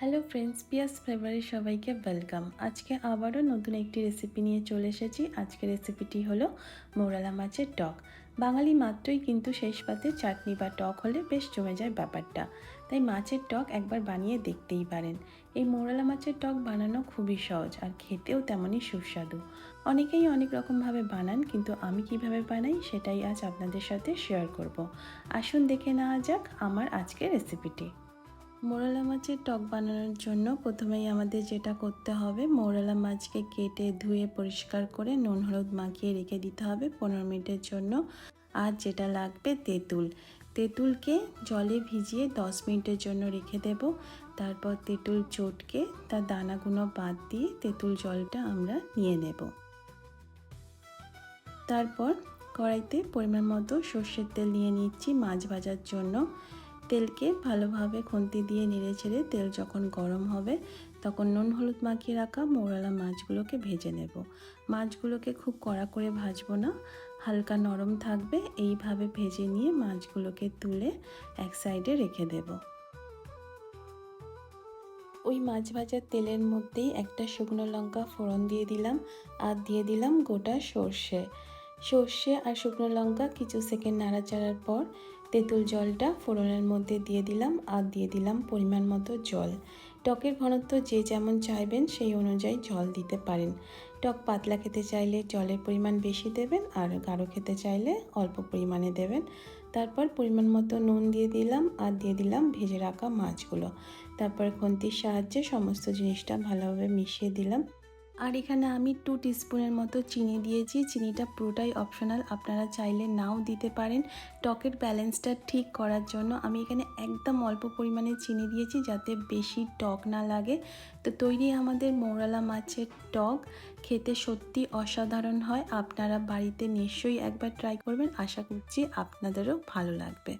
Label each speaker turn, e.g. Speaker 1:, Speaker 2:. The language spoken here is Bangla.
Speaker 1: হ্যালো ফ্রেন্ডস পিয়াস ফ্লেভারে সবাইকে ওয়েলকাম আজকে আবারও নতুন একটি রেসিপি নিয়ে চলে এসেছি। আজকের রেসিপিটি হলো মৌরালা মাছের টক। বাঙালি মাত্রই কিন্তু শেষ পাতে চাটনি বা টক হলে বেশ জমে যায় ব্যাপারটা। তাই মাছের টক একবার বানিয়ে দেখতেই পারেন। এই মৌরালা মাছের টক বানানো খুবই সহজ আর খেতেও তেমনই সুস্বাদু। অনেকেই অনেক রকমভাবে বানান, কিন্তু আমি কীভাবে বানাই সেটাই আজ আপনাদের সাথে শেয়ার করব। আসুন দেখে নেওয়া যাক আমার আজকের রেসিপিটি মোরালা মাছের টক বানানোর জন্য প্রথমেই আমাদের যেটা করতে হবে, মোরালা মাছকে কেটে ধুয়ে পরিষ্কার করে নুন হলুদ মাখিয়ে রেখে দিতে হবে পনেরো মিনিটের জন্য। আর যেটা লাগবে তেঁতুল। তেঁতুলকে জলে ভিজিয়ে দশ মিনিটের জন্য রেখে দেব। তারপর তেঁতুল চটকে তার দানাগুলো বাদ দিয়ে তেঁতুল জলটা আমরা নিয়ে নেব। তারপর কড়াইতে পরিমাণ মতো সর্ষের তেল নিয়ে নিচ্ছি মাছ ভাজার জন্য। তেলকে ভালোভাবে খুন্তি দিয়ে নেড়ে ছেড়ে তেল যখন গরম হবে, তখন নুন হলুদ মাখিয়ে রাখা মৌরালা মাছগুলোকে ভেজে নেব। মাছগুলোকে খুব কড়া করে ভাজবো না, হালকা নরম থাকবে, এইভাবে ভেজে নিয়ে মাছগুলোকে তুলে এক সাইডে রেখে দেব। ওই মাছ ভাজার তেলের মধ্যেই একটা শুকনো লঙ্কা ফোড়ন দিয়ে দিলাম, আর দিয়ে দিলাম গোটা সর্ষে। সর্ষে আর শুকনো লঙ্কা কিছু সেকেন্ড নাড়াচাড়ার পর তেঁতুল জলটা ফোড়নের মধ্যে দিয়ে দিলাম আর দিয়ে দিলাম পরিমাণ মতো জল। টকের ঘনত্ব যে যেমন চাইবেন সেই অনুযায়ী জল দিতে পারেন। টক পাতলা খেতে চাইলে জলের পরিমাণ বেশি দেবেন আর গাঢ় খেতে চাইলে অল্প পরিমাণে দেবেন। তারপর পরিমাণ মতো নুন দিয়ে দিলাম আর দিয়ে দিলাম ভেজে রাখা মাছগুলো। তারপর খুন্তির সাহায্যে সমস্ত জিনিসটা ভালোভাবে মিশিয়ে দিলাম। আর এখানে আমি টু টিস্পুনের মতো চিনি দিয়েছি। চিনিটা পুরোটাই অপশনাল আপনারা চাইলে নাও দিতে পারেন। টকের ব্যালেন্সটা ঠিক করার জন্য আমি এখানে একদম অল্প পরিমাণে চিনি দিয়েছি যাতে বেশি টক না লাগে। তো তৈরি আমাদের মৌরালা মাছের টক খেতে সত্যি অসাধারণ হয়। আপনারা বাড়িতে নিশ্চয়ই একবার ট্রাই করবেন। আশা করছি আপনাদেরও ভালো লাগবে।